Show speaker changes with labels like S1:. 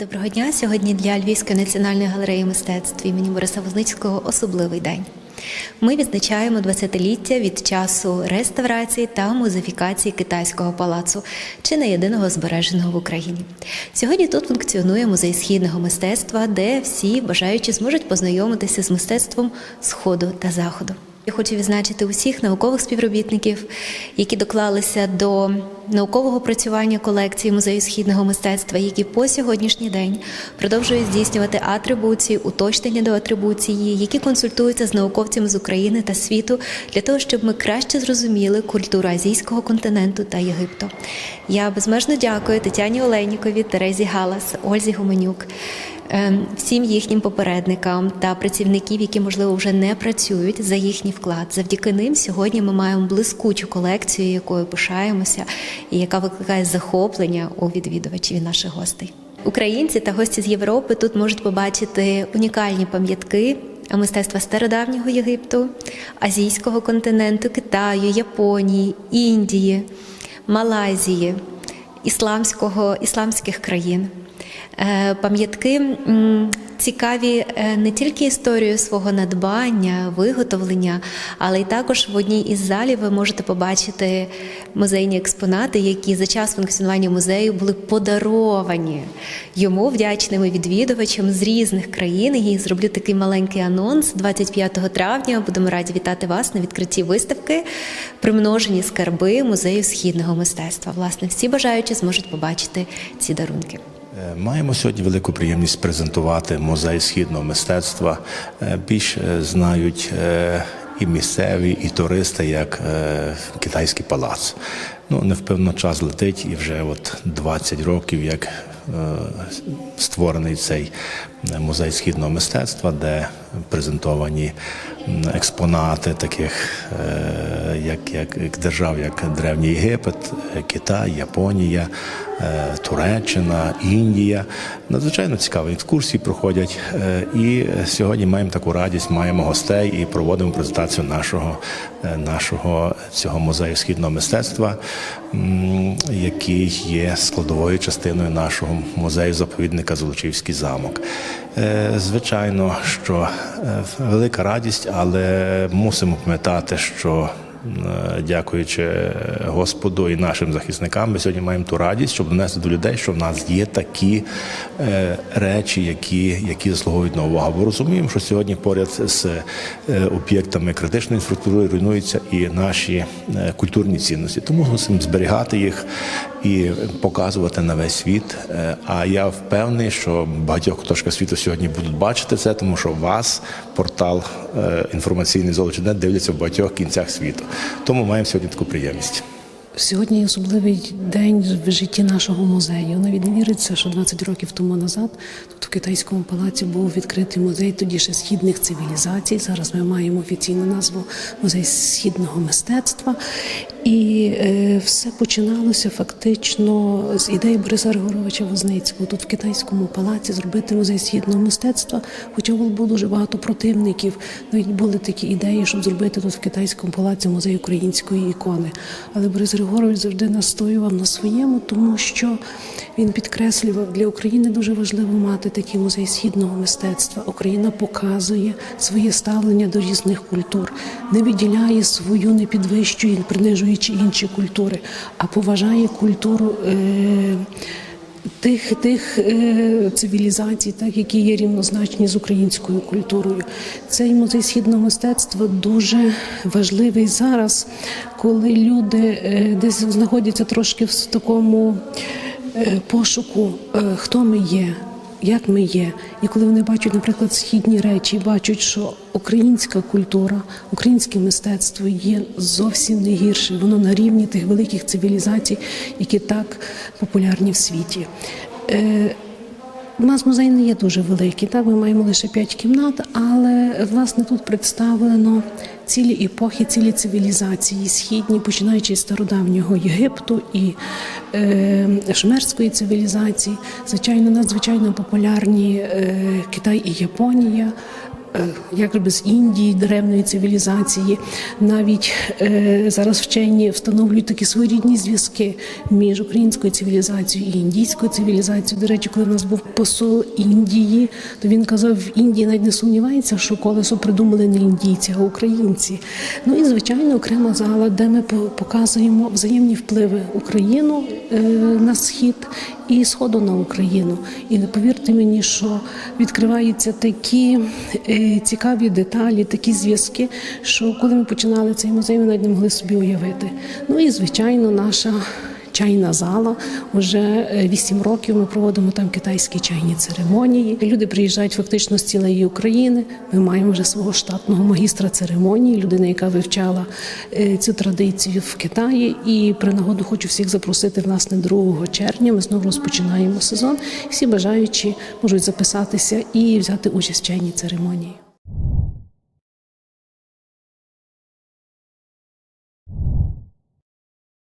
S1: Доброго дня. Сьогодні для Львівської національної галереї мистецтв імені Бориса Возницького особливий день. Ми відзначаємо 20-ліття від часу реставрації та музифікації китайського палацу, чи не єдиного збереженого в Україні. Сьогодні тут функціонує музей східного мистецтва, де всі бажаючі зможуть познайомитися з мистецтвом сходу та заходу. Я хочу відзначити усіх наукових співробітників, які доклалися до наукового працювання колекції музею східного мистецтва, які по сьогоднішній день продовжують здійснювати атрибуції, уточнення до атрибуції, які консультуються з науковцями з України та світу для того, щоб ми краще зрозуміли культуру азійського континенту та Єгипту. Я безмежно дякую Тетяні Олейнікові, Терезі Галас, Ользі Гуменюк всім їхнім попередникам та працівників, які можливо вже не працюють за їхній вклад. Завдяки ним сьогодні ми маємо блискучу колекцію, якою пишаємося, і яка викликає захоплення у відвідувачів і наших гостей. Українці та гості з Європи тут можуть побачити унікальні пам'ятки мистецтва стародавнього Єгипту, азійського континенту, Китаю, Японії, Індії, Малайзії, ісламського, ісламських країн. Е, Пам'ятки цікаві е, не тільки історією свого надбання, виготовлення, але й також в одній із залів ви можете побачити музейні експонати, які за час функціонування музею були подаровані йому вдячними відвідувачам з різних країн. І зроблю такий маленький анонс 25 травня. Будемо раді вітати вас на відкритті виставки Примножені скарби музею східного мистецтва. Власне, всі бажаючі зможуть побачити ці дарунки.
S2: Е, Маємо сьогодні велику приємність презентувати музей східного мистецтва. Е, Більш е, знають і місцеві, і туристи, як китайський палац. Ну, невпевно, час летить, і вже от 20 років, як створений цей музей східного мистецтва, де презентовані експонати таких е, як, як, держав, як Древній Єгипет, Китай, Японія, е, Туреччина, Індія. Надзвичайно цікаві екскурсії проходять. Е, І сьогодні маємо таку радість, маємо гостей і проводимо презентацію нашого, нашого цього музею східного мистецтва, який є складовою частиною нашого музею заповідника Золочівський замок. Звичайно, що велика радість, але мусимо пам'ятати, що е, дякуючи Господу і нашим захисникам, ми сьогодні маємо ту радість, щоб донести до людей, що в нас є такі е, речі, які, які заслуговують на увагу. Бо розуміємо, що сьогодні поряд з е, об'єктами критичної інфраструктури руйнуються і наші культурні цінності. Тому мусимо зберігати їх і показувати на весь світ. Е, А я впевнений, що багатьох куточках світу сьогодні будуть бачити це, тому що вас портал е, інформаційний золочий дивляться в багатьох кінцях світу. Тому маємо сьогодні таку приємність.
S3: Сьогодні особливий день в житті нашого музею. Навіть не віриться, що 20 років тому назад тут в китайському палаці був відкритий музей тоді ще східних цивілізацій. Зараз ми маємо офіційну назву Музей східного мистецтва. І е, все починалося фактично з ідеї Бориса Григоровича Возницького тут в китайському палаці зробити музей східного мистецтва. Хоча було дуже багато противників. Навіть були такі ідеї, щоб зробити тут в китайському палаці музей української ікони. Але Борис Григорович завжди настоював на своєму, тому що він підкреслював для України дуже важливо мати такий музей східного мистецтва. Україна показує своє ставлення до різних культур, не виділяє свою, не підвищує, не принижуючи інші культури, а поважає культуру. Е- Тих тих е, цивілізацій, так які є рівнозначні з українською культурою, цей музей східного мистецтва дуже важливий зараз, коли люди е, десь знаходяться трошки в такому е, пошуку, е, хто ми є. Як ми є, і коли вони бачать, наприклад, східні речі, бачать, що українська культура, українське мистецтво є зовсім не гірше, воно на рівні тих великих цивілізацій, які так популярні в світі. У нас музей не є дуже великий, так ми маємо лише п'ять кімнат, але власне тут представлено цілі епохи, цілі цивілізації східні, починаючи з стародавнього Єгипту і е, шумерської цивілізації, звичайно, надзвичайно популярні е, Китай і Японія. Е, якби з Індії, древньої цивілізації. Навіть е, зараз вчені встановлюють такі своєрідні зв'язки між українською цивілізацією і індійською цивілізацією. До речі, коли в нас був посол Індії, то він казав, в Індії навіть не сумнівається, що колесо придумали не індійці, а українці. Ну і звичайно, окрема зала, де ми показуємо взаємні впливи Україну е, на схід і сходу на Україну. І повірте мені, що відкриваються такі цікаві деталі, такі зв'язки, що коли ми починали цей музей, ми навіть не могли собі уявити. Ну і звичайно, наша. Чайна зала вже вісім років. Ми проводимо там китайські чайні церемонії. Люди приїжджають фактично з цілої України. Ми маємо вже свого штатного магістра церемонії, людина, яка вивчала е, цю традицію в Китаї. І при нагоду хочу всіх запросити власне 2 червня. Ми знову розпочинаємо сезон. Всі бажаючі можуть записатися і взяти участь в чайній церемонії.